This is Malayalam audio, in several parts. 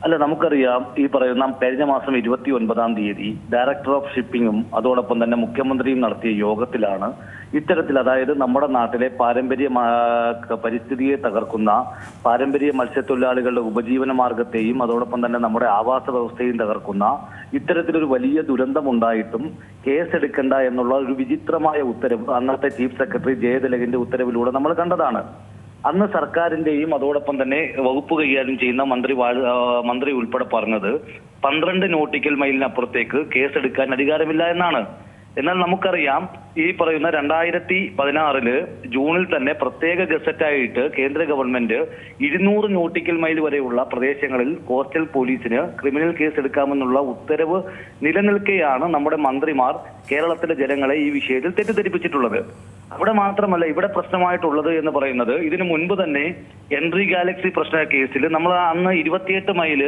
അല്ല നമുക്കറിയാം ഈ പറയുന്ന കഴിഞ്ഞ മാസം ഇരുപത്തി ഒൻപതാം തീയതി ഡയറക്ടർ ഓഫ് ഷിപ്പിംഗും അതോടൊപ്പം തന്നെ മുഖ്യമന്ത്രിയും നടത്തിയ യോഗത്തിലാണ് ഇത്തരത്തിൽ അതായത് നമ്മുടെ നാട്ടിലെ പാരമ്പര്യ പരിസ്ഥിതിയെ തകർക്കുന്ന പാരമ്പര്യ മത്സ്യത്തൊഴിലാളികളുടെ ഉപജീവന മാർഗത്തെയും അതോടൊപ്പം തന്നെ നമ്മുടെ ആവാസ വ്യവസ്ഥയും തകർക്കുന്ന ഇത്തരത്തിലൊരു വലിയ ദുരന്തം ഉണ്ടായിട്ടും കേസെടുക്കണ്ട എന്നുള്ള ഒരു വിചിത്രമായ ഉത്തരവ് അന്നത്തെ ചീഫ് സെക്രട്ടറി ജയതിലകിന്റെ ഉത്തരവിലൂടെ നമ്മൾ കണ്ടതാണ്. അന്ന് സർക്കാരിന്റെയും അതോടൊപ്പം തന്നെ വകുപ്പ് കൈകാര്യം ചെയ്യുന്ന മന്ത്രി മന്ത്രി ഉൾപ്പെടെ പറഞ്ഞത് പന്ത്രണ്ട് നോട്ടിക്കൽ മൈലിനപ്പുറത്തേക്ക് കേസെടുക്കാൻ അധികാരമില്ല എന്നാണ്. എന്നാൽ നമുക്കറിയാം ഈ പറയുന്ന രണ്ടായിരത്തി പതിനാറിൽ ജൂണിൽ തന്നെ പ്രത്യേക ഗസറ്റായിട്ട് കേന്ദ്ര ഗവൺമെന്റ് ഇരുന്നൂറ് നോട്ടിക്കൽ മൈൽ വരെയുള്ള പ്രദേശങ്ങളിൽ കോസ്റ്റൽ പോലീസിന് ക്രിമിനൽ കേസ് എടുക്കാമെന്നുള്ള ഉത്തരവ് നിലനിൽക്കെയാണ് നമ്മുടെ മന്ത്രിമാർ കേരളത്തിലെ ജനങ്ങളെ ഈ വിഷയത്തിൽ തെറ്റിദ്ധരിപ്പിച്ചിട്ടുള്ളത്. അവിടെ മാത്രമല്ല ഇവിടെ പ്രശ്നമായിട്ടുള്ളത് എന്ന് പറയുന്നത് ഇതിനു മുൻപ് തന്നെ എൻട്രി ഗാലക്സി പ്രശ്ന കേസിൽ നമ്മൾ അന്ന് ഇരുപത്തിയെട്ട് മൈൽ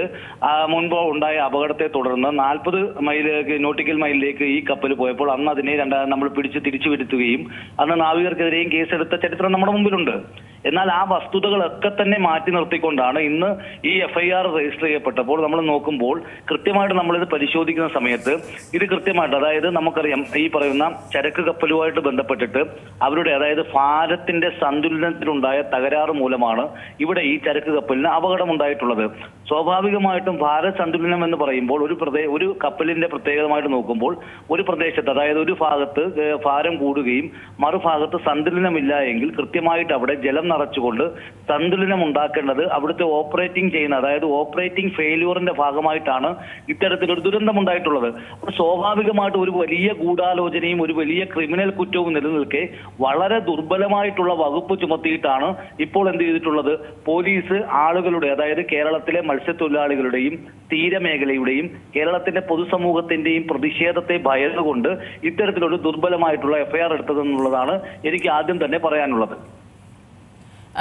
മുൻപ് ഉണ്ടായ അപകടത്തെ തുടർന്ന് നാൽപ്പത് മൈലേക്ക് നോട്ടിക്കൽ മൈലിലേക്ക് ഈ കപ്പൽ പോയപ്പോൾ അന്ന് അതിനെ രണ്ടാ നമ്മൾ പിടിച്ച് തിരിച്ചു വരുത്തുകയും അന്ന് നാവികർക്കെതിരെയും കേസെടുത്ത ചരിത്രം നമ്മുടെ മുമ്പിലുണ്ട്. എന്നാൽ ആ വസ്തുതകളൊക്കെ തന്നെ മാറ്റി നിർത്തിക്കൊണ്ടാണ് ഇന്ന് ഈ എഫ്ഐആർ രജിസ്റ്റർ ചെയ്യപ്പെട്ടപ്പോൾ നമ്മൾ നോക്കുമ്പോൾ കൃത്യമായിട്ട് നമ്മളിത് പരിശോധിക്കുന്ന സമയത്ത് ഇത് കൃത്യമായിട്ട് അതായത് നമുക്കറിയാം ഈ പറയുന്ന ചരക്ക് കപ്പലുമായിട്ട് ബന്ധപ്പെട്ടിട്ട് അവരുടെ അതായത് ഭാരത്തിന്റെ സന്തുലനത്തിലുണ്ടായ തകരാറ് മൂലമാണ് ഇവിടെ ഈ ചരക്ക് കപ്പലിന് അപകടം ഉണ്ടായിട്ടുള്ളത് സ്വാഭാവികമായിട്ടും ഭാരത് സന്തുലനം എന്ന് പറയുമ്പോൾ ഒരു പ്രദേ ഒരു കപ്പലിന്റെ പ്രത്യേകമായിട്ട് നോക്കുമ്പോൾ ഒരു പ്രദേശത്ത് അതായത് ഒരു ഭാഗത്ത് ഭാരം കൂടുകയും മറുഭാഗത്ത് സന്തുലനമില്ല എങ്കിൽ കൃത്യമായിട്ട് അവിടെ ജലം നിറച്ചുകൊണ്ട് സന്തുലനം ഉണ്ടാക്കേണ്ടത് അവിടുത്തെ ഓപ്പറേറ്റിംഗ് ചെയ്യുന്ന അതായത് ഓപ്പറേറ്റിംഗ് ഫെയിലുവറിന്റെ ഭാഗമായിട്ടാണ് ഇത്തരത്തിലൊരു ദുരന്തം ഉണ്ടായിട്ടുള്ളത് സ്വാഭാവികമായിട്ട് ഒരു വലിയ ഗൂഢാലോചനയും ഒരു വലിയ ക്രിമിനൽ കുറ്റവും നിലനിൽക്കെ വളരെ ദുർബലമായിട്ടുള്ള വകുപ്പ് ചുമത്തിയിട്ടാണ് ഇപ്പോൾ എന്ത് ചെയ്തിട്ടുള്ളത്? പോലീസ് ആളുകളുടെ അതായത് കേരളത്തിലെ മത്സ്യത്തൊഴിലാളികളുടെയും തീരമേഖലയുടെയും കേരളത്തിന്റെ പൊതുസമൂഹത്തിന്റെയും പ്രതിഷേധത്തെ ഭയന്നുകൊണ്ട് ഇത്തരത്തിലൊരു ദുർബലമായിട്ടുള്ള എഫ്ഐആർ എടുത്തതെന്നുള്ളതാണ് എനിക്ക് ആദ്യം തന്നെ പറയാനുള്ളത്.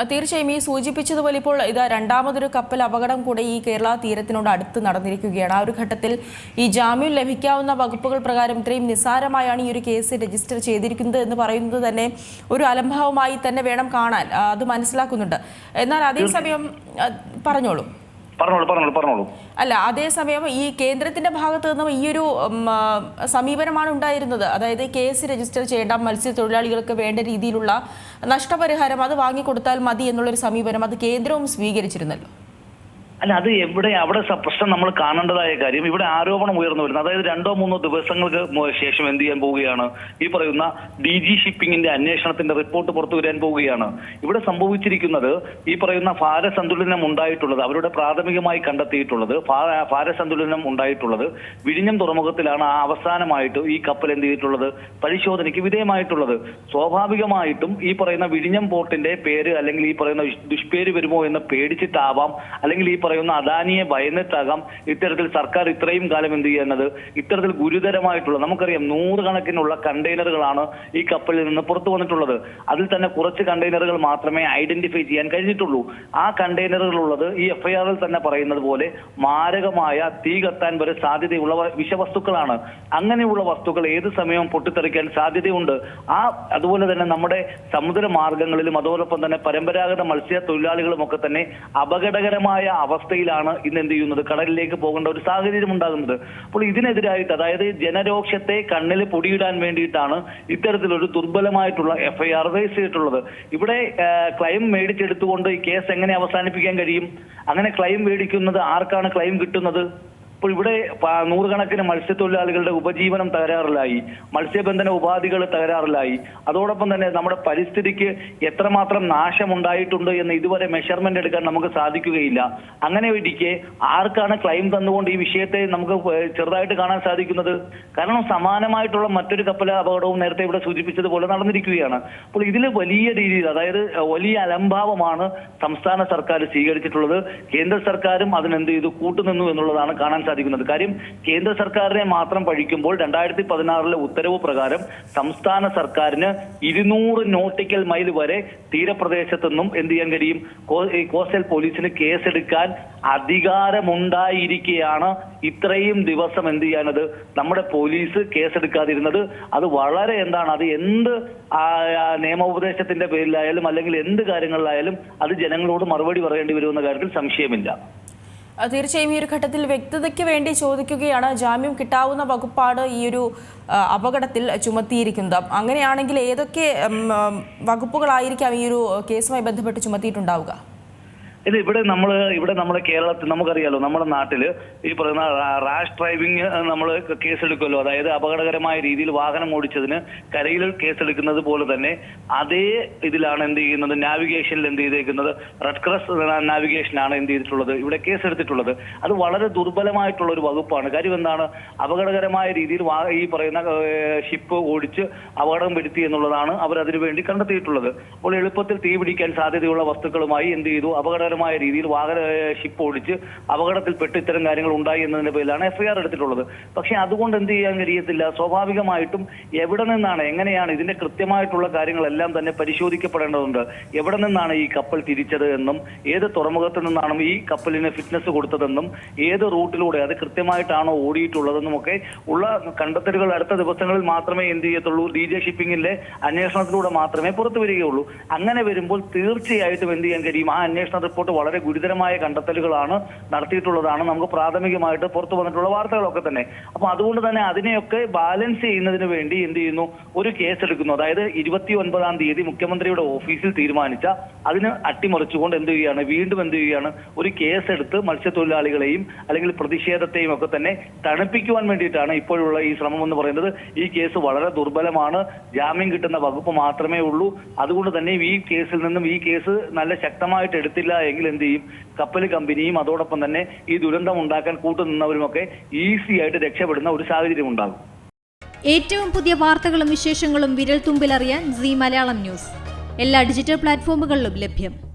തീർച്ചയായും ഈ സൂചിപ്പിച്ചതുപോലെ ഇപ്പോൾ ഇത് രണ്ടാമതൊരു കപ്പൽ അപകടം കൂടെ ഈ കേരള തീരത്തിനോട് അടുത്ത് നടന്നിരിക്കുകയാണ്. ആ ഒരു ഘട്ടത്തിൽ ഈ ജാമ്യം ലഭിക്കാവുന്ന വകുപ്പുകൾ പ്രകാരം ഇത്രയും നിസ്സാരമായാണ് ഈ ഒരു കേസ് രജിസ്റ്റർ ചെയ്തിരിക്കുന്നത് എന്ന് പറയുന്നത് തന്നെ ഒരു അലംഭാവമായി തന്നെ വേണം കാണാൻ. അത് മനസ്സിലാക്കുന്നുണ്ട്. എന്നാൽ അതേസമയം പറഞ്ഞോളൂ. പറഞ്ഞോളൂ പറഞ്ഞോളൂ പറഞ്ഞോളൂ. അല്ല അതേസമയം ഈ കേന്ദ്രത്തിന്റെ ഭാഗത്ത് നിന്നും ഈ ഒരു സമീപനമാണ് ഉണ്ടായിരുന്നത്. അതായത് കേസ് രജിസ്റ്റർ ചെയ്യേണ്ട മത്സ്യത്തൊഴിലാളികൾക്ക് വേണ്ട രീതിയിലുള്ള നഷ്ടപരിഹാരം അത് വാങ്ങിക്കൊടുത്താൽ മതി എന്നുള്ളൊരു സമീപനം അത് കേന്ദ്രവും സ്വീകരിച്ചിരുന്നല്ലോ. അല്ല അത് എവിടെ അവിടെ പ്രശ്നം നമ്മൾ കാണേണ്ടതായ കാര്യം ഇവിടെ ആരോപണം ഉയർന്നു വരുന്നത്. അതായത് രണ്ടോ മൂന്നോ ദിവസങ്ങൾക്ക് ശേഷം എന്ത് ചെയ്യാൻ പോവുകയാണ്? ഈ പറയുന്ന ഡി ജി ഷിപ്പിംഗിന്റെ അന്വേഷണത്തിന്റെ റിപ്പോർട്ട് പുറത്തു വരാൻ പോവുകയാണ്. ഇവിടെ സംഭവിച്ചിരിക്കുന്നത് ഈ പറയുന്ന ഭാരസന്തുലനം ഉണ്ടായിട്ടുള്ളത് അവരുടെ പ്രാഥമികമായി കണ്ടെത്തിയിട്ടുള്ളത് ഭാരസന്തുലനം ഉണ്ടായിട്ടുള്ളത് വിഴിഞ്ഞം തുറമുഖത്തിലാണ് ആ അവസാനമായിട്ട് ഈ കപ്പൽ എന്ത് ചെയ്തിട്ടുള്ളത്? പരിശോധനയ്ക്ക് വിധേയമായിട്ടുള്ളത്. സ്വാഭാവികമായിട്ടും ഈ പറയുന്ന വിഴിഞ്ഞം പോർട്ടിന്റെ പേര് അല്ലെങ്കിൽ ഈ പറയുന്ന ദുഷ്പേര് വരുമോ എന്ന് പേടിച്ചിട്ടാവാം അല്ലെങ്കിൽ ഈ പറയുന്ന അദാനിയെ ഭയന്നിട്ടാകാം ഇത്തരത്തിൽ സർക്കാർ ഇത്രയും കാലം എന്ത് ചെയ്യുന്നത്? ഇത്തരത്തിൽ ഗുരുതരമായിട്ടുള്ള നമുക്കറിയാം നൂറുകണക്കിനുള്ള കണ്ടെയ്നറുകളാണ് ഈ കപ്പലിൽ നിന്ന് പുറത്തു വന്നിട്ടുള്ളത്. അതിൽ തന്നെ കുറച്ച് കണ്ടെയ്നറുകൾ മാത്രമേ ഐഡന്റിഫൈ ചെയ്യാൻ കഴിഞ്ഞിട്ടുള്ളൂ. ആ കണ്ടെയ്നറുകളുള്ളത് ഈ എഫ്ഐആറിൽ തന്നെ പറയുന്നത് പോലെ മാരകമായ തീ കത്താൻ വരെ സാധ്യതയുള്ള വിഷവസ്തുക്കളാണ്. അങ്ങനെയുള്ള വസ്തുക്കൾ ഏത് സമയവും പൊട്ടിത്തെറിക്കാൻ സാധ്യതയുണ്ട്. ആ അതുപോലെ തന്നെ നമ്മുടെ സമുദ്ര മാർഗങ്ങളിലും അതോടൊപ്പം തന്നെ പരമ്പരാഗത മത്സ്യ തൊഴിലാളികളും ഒക്കെ തന്നെ അപകടകരമായ അവസ്ഥയിലാണ് ഇന്ന് എന്ത് ചെയ്യുന്നത്? കടലിലേക്ക് പോകേണ്ട ഒരു സാഹചര്യം ഉണ്ടാകുന്നത്. അപ്പോൾ ഇതിനെതിരായിട്ട് അതായത് ജനരോക്ഷത്തെ കണ്ണിൽ പൊടിയിടാൻ വേണ്ടിയിട്ടാണ് ഇത്തരത്തിലൊരു ദുർബലമായിട്ടുള്ള എഫ്ഐആർ രജിസ്റ്റർ ചെയ്തിട്ടുള്ളത്. ഇവിടെ ക്ലെയിം മേടിച്ചെടുത്തുകൊണ്ട് ഈ കേസ് എങ്ങനെ അവസാനിപ്പിക്കാൻ കഴിയും? അങ്ങനെ ക്ലെയിം മേടിക്കുന്നത് ആർക്കാണ് ക്ലെയിം കിട്ടുന്നത്? ഇപ്പോൾ ഇവിടെ നൂറുകണക്കിന് മത്സ്യത്തൊഴിലാളികളുടെ ഉപജീവനം തകരാറിലായി. മത്സ്യബന്ധന ഉപാധികൾ തകരാറിലായി. അതോടൊപ്പം തന്നെ നമ്മുടെ പരിസ്ഥിതിക്ക് എത്രമാത്രം നാശമുണ്ടായിട്ടുണ്ട് എന്ന് ഇതുവരെ മെഷർമെന്റ് എടുക്കാൻ നമുക്ക് സാധിക്കുകയില്ല. അങ്ങനെ ഇരിക്കെ ആർക്കാണ് ക്ലെയിം തന്നുകൊണ്ട് ഈ വിഷയത്തെ നമുക്ക് ചെറുതായിട്ട് കാണാൻ സാധിക്കുന്നത്? കാരണം സമാനമായിട്ടുള്ള മറ്റൊരു കപ്പൽ അപകടവും നേരത്തെ ഇവിടെ സൂചിപ്പിച്ചതുപോലെ നടന്നിരിക്കുകയാണ്. അപ്പോൾ ഇതിൽ വലിയ രീതിയിൽ അതായത് വലിയ അലംഭാവമാണ് സംസ്ഥാന സർക്കാർ സ്വീകരിച്ചിട്ടുള്ളത്. കേന്ദ്ര സർക്കാരും അതിനെന്ത് ചെയ്തു? കൂട്ടുനിന്നു എന്നുള്ളതാണ് കാണാൻ സാധിക്കുന്നത് കാര്യം കേന്ദ്ര സർക്കാരിനെ മാത്രം പഴിക്കുമ്പോൾ രണ്ടായിരത്തി പതിനാറിലെ ഉത്തരവ് പ്രകാരം സംസ്ഥാന സർക്കാരിന് ഇരുന്നൂറ് നോട്ടിക്കൽ മൈൽ വരെ തീരപ്രദേശത്തു നിന്നും എന്ത് ചെയ്യാൻ കഴിയും? കോസ്റ്റൽ പോലീസിന് കേസെടുക്കാൻ അധികാരമുണ്ടായിരിക്കെയാണ് ഇത്രയും ദിവസം എന്ത് ചെയ്യാനത്? നമ്മുടെ പോലീസ് കേസെടുക്കാതിരുന്നത്. അത് വളരെ എന്താണ് അത് എന്ത് നിയമോപദേശത്തിന്റെ പേരിലായാലും അല്ലെങ്കിൽ എന്ത് കാര്യങ്ങളിലായാലും അത് ജനങ്ങളോട് മറുപടി പറയേണ്ടി വരുമെന്ന കാര്യത്തിൽ സംശയമില്ല. തീർച്ചയായും ഈ ഒരു ഘട്ടത്തിൽ വ്യക്തതയ്ക്ക് വേണ്ടി ചോദിക്കുകയാണ് ജാമ്യം കിട്ടാവുന്ന വകുപ്പാണ് ഈ ഒരു അപകടത്തിൽ ചുമത്തിയിരിക്കുന്നത്. അങ്ങനെയാണെങ്കിൽ ഏതൊക്കെ വകുപ്പുകളായിരിക്കാം ഈ ഒരു കേസുമായി ബന്ധപ്പെട്ട് ചുമത്തിയിട്ടുണ്ടാവുക? ഇത് ഇവിടെ നമ്മൾ ഇവിടെ നമ്മുടെ കേരളത്തിൽ നമുക്കറിയാലോ നമ്മുടെ നാട്ടിൽ ഈ പറയുന്ന റാഷ് ഡ്രൈവിംഗ് നമ്മൾ കേസെടുക്കുമല്ലോ. അതായത് അപകടകരമായ രീതിയിൽ വാഹനം ഓടിച്ചതിന് കരയിൽ കേസെടുക്കുന്നത് പോലെ തന്നെ അതേ ഇതിലാണ് എന്ത് ചെയ്യുന്നത് നാവിഗേഷനിൽ എന്ത് ചെയ്തേക്കുന്നത് റെഡ് ക്രോസ് നാവിഗേഷനാണ് എന്ത് ചെയ്തിട്ടുള്ളത് ഇവിടെ കേസെടുത്തിട്ടുള്ളത്. അത് വളരെ ദുർബലമായിട്ടുള്ള ഒരു വകുപ്പാണ്. കാര്യം എന്താണ്? അപകടകരമായ രീതിയിൽ ഈ പറയുന്ന ഷിപ്പ് ഓടിച്ച് അപകടം വരുത്തി എന്നുള്ളതാണ് അവർ അതിനു വേണ്ടി കണ്ടെത്തിയിട്ടുള്ളത്. അപ്പോൾ എളുപ്പത്തിൽ തീ പിടിക്കാൻ സാധ്യതയുള്ള വസ്തുക്കളുമായി എന്ത് ചെയ്തു? അപകടകരമായ രീതിയിൽ വാഹന ഷിപ്പ് ഓടിച്ച് അപകടത്തിൽപ്പെട്ട് ഇത്തരം കാര്യങ്ങൾ ഉണ്ടായി എന്നതിന്റെ പേരിലാണ് എഫ്ഐആർ എടുത്തിട്ടുള്ളത്. പക്ഷേ അതുകൊണ്ട് എന്ത് ചെയ്യാൻ കഴിയത്തില്ല? സ്വാഭാവികമായിട്ടും എവിടെ നിന്നാണ് എങ്ങനെയാണ് ഇതിന്റെ കൃത്യമായിട്ടുള്ള കാര്യങ്ങളെല്ലാം തന്നെ പരിശോധിക്കപ്പെടേണ്ടതുണ്ട്. എവിടെ നിന്നാണ് ഈ കപ്പൽ തിരിച്ചത് എന്നും ഏത് തുറമുഖത്ത് നിന്നാണ് ഈ കപ്പലിന് ഫിറ്റ്നസ് കൊടുത്തതെന്നും ഏത് റൂട്ടിലൂടെ അത് കൃത്യമായിട്ടാണോ ഓടിയിട്ടുള്ളതെന്നും ഒക്കെ ഉള്ള കണ്ടെത്തലുകൾ അടുത്ത ദിവസങ്ങളിൽ മാത്രമേ എന്ത് ചെയ്യത്തുള്ളൂ? ഡി ജെ ഷിപ്പിംഗിന്റെ അന്വേഷണത്തിലൂടെ മാത്രമേ പുറത്തു വരികയുള്ളൂ. അങ്ങനെ വരുമ്പോൾ തീർച്ചയായിട്ടും എന്ത് ചെയ്യാൻ കഴിയും? ആ അന്വേഷണ റിപ്പോർട്ട് വളരെ ഗുരുതരമായ കണ്ടെത്തലുകളാണ് നടത്തിയിട്ടുള്ളതാണ്. നമുക്ക് പ്രാഥമികമായിട്ട് പുറത്തു വന്നിട്ടുള്ള വാർത്തകളൊക്കെ തന്നെ. അപ്പൊ അതുകൊണ്ട് തന്നെ അതിനെയൊക്കെ ബാലൻസ് ചെയ്യുന്നതിന് വേണ്ടി എന്ത് ചെയ്യുന്നു? ഒരു കേസ് എടുക്കുന്നു അതായത് ഇരുപത്തി ഒൻപതാം തീയതി മുഖ്യമന്ത്രിയുടെ ഓഫീസിൽ തീരുമാനിച്ച അതിന് അട്ടിമറിച്ചുകൊണ്ട് എന്ത് ചെയ്യുകയാണ്? വീണ്ടും എന്ത് ചെയ്യുകയാണ്? ഒരു കേസ് എടുത്ത് മത്സ്യത്തൊഴിലാളികളെയും അല്ലെങ്കിൽ പ്രതിഷേധത്തെയും ഒക്കെ തന്നെ തണുപ്പിക്കുവാൻ വേണ്ടിയിട്ടാണ് ഇപ്പോഴുള്ള ഈ ശ്രമം എന്ന് പറയുന്നത്. ഈ കേസ് വളരെ ദുർബലമാണ്. ജാമ്യം കിട്ടുന്ന വകുപ്പ് മാത്രമേ ഉള്ളൂ. അതുകൊണ്ട് തന്നെ ഈ കേസിൽ നിന്നും ഈ കേസ് നല്ല ശക്തമായിട്ട് എടുത്തില്ല എങ്കിൽ എന്ത് ചെയ്യും? കപ്പൽ കമ്പനിയും അതോടൊപ്പം തന്നെ ഈ ദുരന്തം ഉണ്ടാക്കാൻ കൂട്ടുനിന്നവരുമൊക്കെ ഈസി ആയിട്ട് രക്ഷപ്പെടുന്ന ഒരു സാഹചര്യം ഉണ്ടാകും. ഏറ്റവും പുതിയ വാർത്തകളും വിശേഷങ്ങളും വിരൽ തുമ്പിലറിയാൻ സി മലയാളം ന്യൂസ്. എല്ലാ ഡിജിറ്റൽ പ്ലാറ്റ്ഫോമുകളിലും ലഭ്യം.